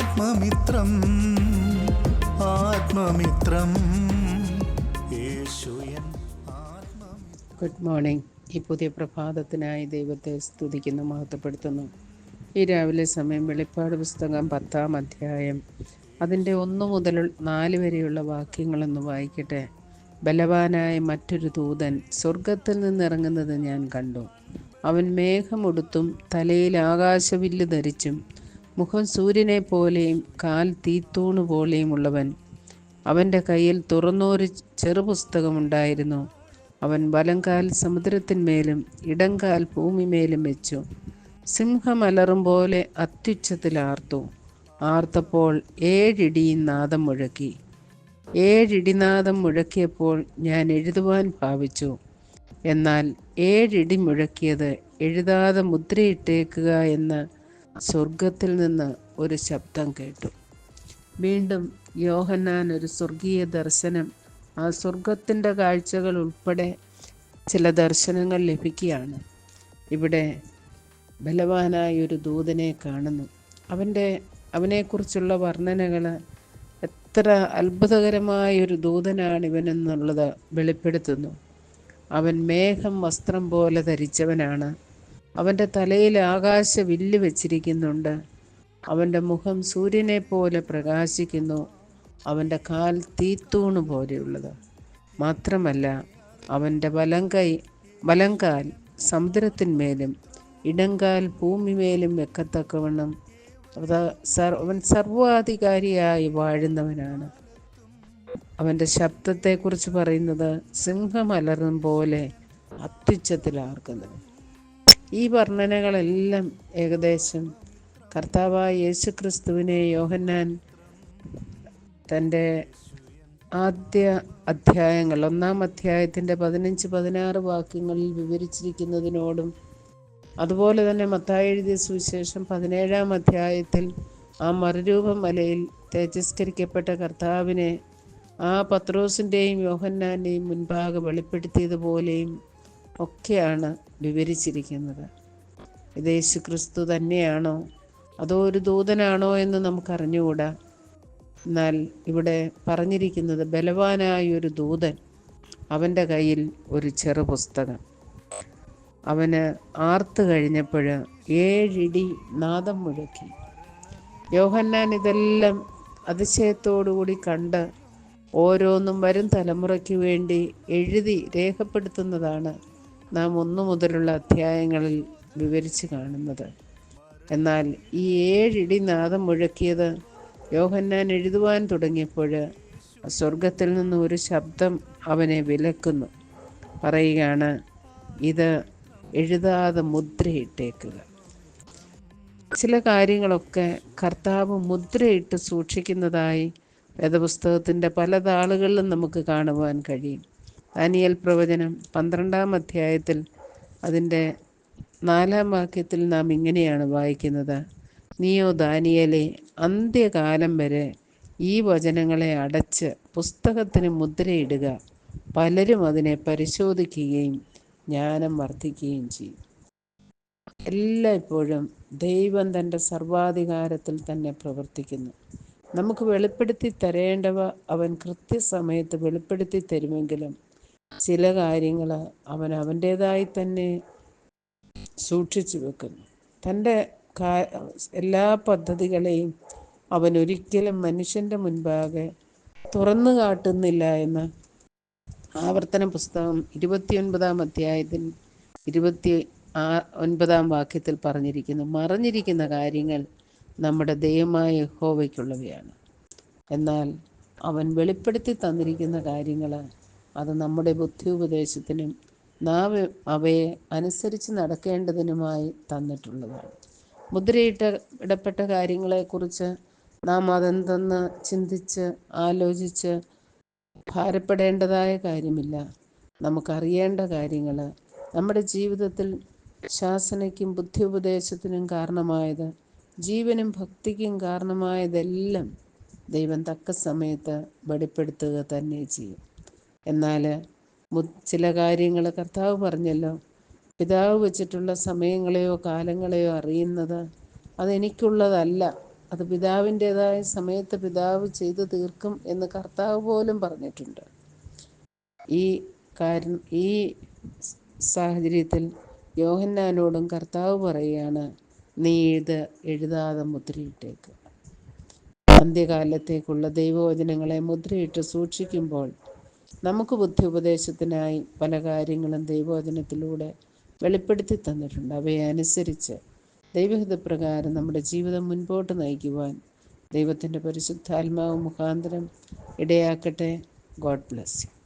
ആത്മമിത്രം ആത്മമിത്രം. Good morning ഈ പുതിയ പ്രഭാതത്തിനായി ദൈവത്തെ സ്തുതിക്കുന്നു മഹത്വപ്പെടുത്തുന്നു. ഈ രാവിലെ സമയം വെളിപ്പാട് പുസ്തകം പത്താം അധ്യായം. അതിന്റെ ഒന്ന് മുതൽ നാല് വരെയുള്ള വാക്യങ്ങളൊന്ന് വായിക്കട്ടെ. ബലവാനായ മറ്റൊരു ദൂതൻ സ്വർഗത്തിൽ നിന്നിറങ്ങുന്നത് ഞാൻ കണ്ടു. അവൻ മേഘമുടുത്തും തലയിൽ ആകാശവില്ല് ധരിച്ചും മുഖം സൂര്യനെ പോലെയും കാൽ തീത്തൂണ് പോലെയും ഉള്ളവൻ. അവന്റെ കയ്യിൽ തുറന്നൊരു ചെറുപുസ്തകമുണ്ടായിരുന്നു അവൻ വലങ്കാൽ സമുദ്രത്തിന്മേലും ഇടങ്കാൽ ഭൂമിമേലും വെച്ചു. സിംഹമലറും പോലെ അത്യുച്ചത്തിൽ ആർത്തു. ആർത്തപ്പോൾ ഏഴിടി നാദം മുഴക്കി. ഏഴിടിനാദം മുഴക്കിയപ്പോൾ ഞാൻ എഴുതുവാൻ ഭാവിച്ചു. എന്നാൽ ഏഴിടി മുഴക്കിയത് എഴുതാതെ മുദ്രയിട്ടേക്കുക എന്ന് സ്വർഗത്തിൽ നിന്ന് ഒരു ശബ്ദം കേട്ടു. വീണ്ടും യോഹന്നാൻ ഒരു സ്വർഗീയ ദർശനം ആ സ്വർഗത്തിന്റെ കാഴ്ചകൾ ഉൾപ്പെടെ ചില ദർശനങ്ങൾ ലഭിക്കുകയാണ്. ഇവിടെ ബലവാനായ ഒരു ദൂതനെ കാണുന്നു. അവന്റെ അവനെക്കുറിച്ചുള്ള വർണനകൾ എത്ര അത്ഭുതകരമായ ഒരു ദൂതനാണ് ഇവനെന്നുള്ളത് വെളിപ്പെടുത്തുന്നു. അവൻ മേഘം വസ്ത്രം പോലെ ധരിച്ചവനാണ്. അവന്റെ തലയിൽ ആകാശ വില്ല് വെച്ചിരിക്കുന്നുണ്ട്. അവന്റെ മുഖം സൂര്യനെ പോലെ പ്രകാശിക്കുന്നു. അവന്റെ കാൽ തീത്തൂണ് പോലെയുള്ളത്. മാത്രമല്ല അവന്റെ വലങ്കൈ വലങ്കാൽ സമുദ്രത്തിന്മേലും ഇടങ്കാൽ ഭൂമിമേലും വെക്കത്തക്കവണ്ണം അവൻ സർവാധികാരിയായി വാഴുന്നവനാണ്. അവന്റെ ശബ്ദത്തെക്കുറിച്ച് പറയുന്നത് സിംഹമലറും പോലെ അത്യുച്ചത്തിലാർക്കുന്നത്. ഈ വർണനകളെല്ലാം ഏകദേശം കർത്താവായ യേശു ക്രിസ്തുവിനെ യോഹന്നാൻ തന്റെ ആദ്യ അധ്യായങ്ങൾ ഒന്നാം അധ്യായത്തിന്റെ പതിനഞ്ച് പതിനാറ് വാക്യങ്ങളിൽ വിവരിച്ചിരിക്കുന്നതിനോടും അതുപോലെ തന്നെ മത്തായി എഴുതിയ സുവിശേഷം പതിനേഴാം അധ്യായത്തിൽ ആ മറുരൂപം മലയിൽ തേജസ്കരിക്കപ്പെട്ട കർത്താവിനെ ആ പത്രോസിന്റെയും യോഹന്നാന്റെയും മുൻപാകെ വെളിപ്പെടുത്തിയതുപോലെയും ഒക്കെയാണ് വിവരിച്ചിരിക്കുന്നത്. ഇത് യേശു ക്രിസ്തു തന്നെയാണോ? അതോ ഒരു ദൂതനാണോ എന്ന് നമുക്കറിഞ്ഞുകൂടാ? എന്നാൽ ഇവിടെ പറഞ്ഞിരിക്കുന്നത് ബലവാനായ ഒരു ദൂതൻ അവന്റെ കയ്യിൽ ഒരു ചെറു പുസ്തകം. അവന് ആർത്ത് കഴിഞ്ഞപ്പോൾ ഏഴിടി നാദം മുഴക്കി. യോഹന്നാൻ ഇതെല്ലാം അതിശയത്തോടുകൂടി കണ്ട് ഓരോന്നും വരും തലമുറയ്ക്ക് വേണ്ടി എഴുതി രേഖപ്പെടുത്തുന്നതാണ് നാം ഒന്നു മുതലുള്ള അധ്യായങ്ങളിൽ വിവരിച്ചു കാണുന്നത്. എന്നാൽ ഈ ഏഴിടി നാദം മുഴക്കിയത് യോഹന്നാൻ എഴുതുവാൻ തുടങ്ങിയപ്പോൾ സ്വർഗത്തിൽ നിന്ന് ഒരു ശബ്ദം അവനെ വിലക്കുന്നു. പറയുകയാണ് ഇത് എഴുതാതെ മുദ്രയിട്ടേക്കുക. ചില കാര്യങ്ങളൊക്കെ കർത്താവ് മുദ്രയിട്ട് സൂക്ഷിക്കുന്നതായി വേദപുസ്തകത്തിന്റെ പല താളുകളിലും നമുക്ക് കാണുവാൻ കഴിയും. ദാനിയൽ പ്രവചനം പന്ത്രണ്ടാം അധ്യായത്തിൽ അതിന്റെ നാലാം വാക്യത്തിൽ നാം ഇങ്ങനെയാണ് വായിക്കുന്നത്. നീയോ ദാനിയലെ അന്ത്യകാലം വരെ ഈ വചനങ്ങളെ അടച്ച് പുസ്തകത്തിന് മുദ്രയിടുക. പലരും അതിനെ പരിശോധിക്കുകയും ജ്ഞാനം വർദ്ധിക്കുകയും ചെയ്യും. എല്ലായ്പ്പോഴും ദൈവം തന്റെ സർവാധികാരത്തിൽ തന്നെ പ്രവർത്തിക്കുന്നു. നമുക്ക് വെളിപ്പെടുത്തി തരേണ്ടവ അവൻ കൃത്യസമയത്ത് വെളിപ്പെടുത്തി തരുമെങ്കിലും ചില കാര്യങ്ങൾ അവൻ അവന്റേതായി തന്നെ സൂക്ഷിച്ചു വെക്കുന്നു. തന്റെ എല്ലാ പദ്ധതികളെയും അവൻ ഒരിക്കലും മനുഷ്യന്റെ മുൻപാകെ തുറന്നു കാട്ടുന്നില്ല എന്ന് ആവർത്തന പുസ്തകം ഇരുപത്തിയൊൻപതാം അധ്യായത്തിൽ ഇരുപത്തി ആ ഒൻപതാം വാക്യത്തിൽ പറഞ്ഞിരിക്കുന്നു. മറഞ്ഞിരിക്കുന്ന കാര്യങ്ങൾ നമ്മുടെ ദൈവമായ യഹോവയ്ക്കുള്ളവയാണ്. എന്നാൽ അവൻ വെളിപ്പെടുത്തി തന്നിരിക്കുന്ന കാര്യങ്ങൾ അത് നമ്മുടെ ബുദ്ധി ഉപദേശത്തിനും നാം അവയെ അനുസരിച്ച് നടക്കേണ്ടതിനുമായി തന്നിട്ടുള്ളതാണ്. മുദ്രയിട്ട ഇടപെട്ട കാര്യങ്ങളെക്കുറിച്ച് നാം അതെന്തെന്ന് ചിന്തിച്ച് ആലോചിച്ച് ഭാരപ്പെടേണ്ടതായ കാര്യമില്ല. നമുക്കറിയേണ്ട കാര്യങ്ങൾ നമ്മുടെ ജീവിതത്തിൽ ശാസനയ്ക്കും ബുദ്ധി ഉപദേശത്തിനും കാരണമായത് ജീവനും ഭക്തിക്കും കാരണമായതെല്ലാം ദൈവം തക്ക സമയത്ത് വെളിപ്പെടുത്തുക തന്നെ ചെയ്യും. എന്നാൽ ചില കാര്യങ്ങൾ കർത്താവ് പറഞ്ഞല്ലോ. പിതാവ് വെച്ചിട്ടുള്ള സമയങ്ങളെയോ കാലങ്ങളെയോ അറിയുന്നത് അതെനിക്കുള്ളതല്ല. അത് പിതാവിന്റേതായ സമയത്ത് പിതാവ് ചെയ്തു തീർക്കും എന്ന് കർത്താവ് പോലും പറഞ്ഞിട്ടുണ്ട്. ഈ കാരണം ഈ സാഹചര്യത്തിൽ യോഹന്നാനോടും കർത്താവ് പറയുകയാണ് നീ ഇത് എഴുതാതെ മുദ്രയിട്ടേക്ക്. അന്ത്യകാലത്തേക്കുള്ള ദൈവവചനങ്ങളെ മുദ്രയിട്ട് സൂക്ഷിക്കുമ്പോൾ നമുക്ക് ബുദ്ധി ഉപദേശത്തിനായി പല കാര്യങ്ങളും ദൈവവചനത്തിലൂടെ വെളിപ്പെടുത്തി തന്നിട്ടുണ്ട്. അവയെ അനുസരിച്ച് ദൈവഹിതപ്രകാരം നമ്മുടെ ജീവിതം മുൻപോട്ട് നയിക്കുവാൻ ദൈവത്തിന്റെ പരിശുദ്ധാത്മാവ് മുഖാന്തരം ഇടയാക്കട്ടെ. God bless you.